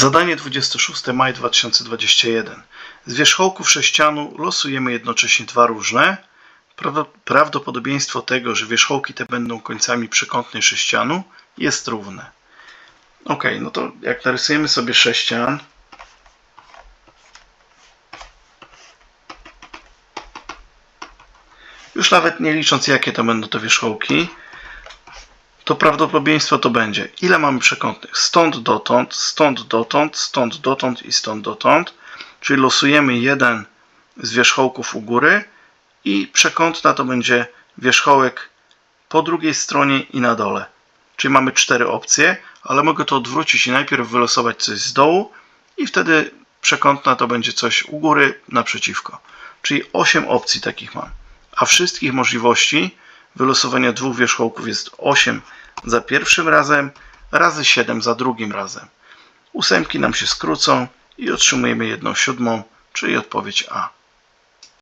Zadanie 26 maj 2021. Z wierzchołków sześcianu losujemy jednocześnie dwa różne. Prawdopodobieństwo tego, że wierzchołki te będą końcami przekątnej sześcianu jest równe. Ok, no to jak narysujemy sobie sześcian, już nawet nie licząc jakie to będą te wierzchołki, to prawdopodobieństwo to będzie, ile mamy przekątnych? Stąd dotąd, stąd dotąd, stąd dotąd i stąd dotąd. Czyli losujemy jeden z wierzchołków u góry i przekątna to będzie wierzchołek po drugiej stronie i na dole. Czyli mamy cztery opcje, ale mogę to odwrócić i najpierw wylosować coś z dołu i wtedy przekątna to będzie coś u góry naprzeciwko. Czyli 8 opcji takich mam. A wszystkich możliwości wylosowania dwóch wierzchołków jest 8 za pierwszym razem, razy 7 za drugim razem. Ósemki nam się skrócą i otrzymujemy jedną siódmą, czyli odpowiedź A.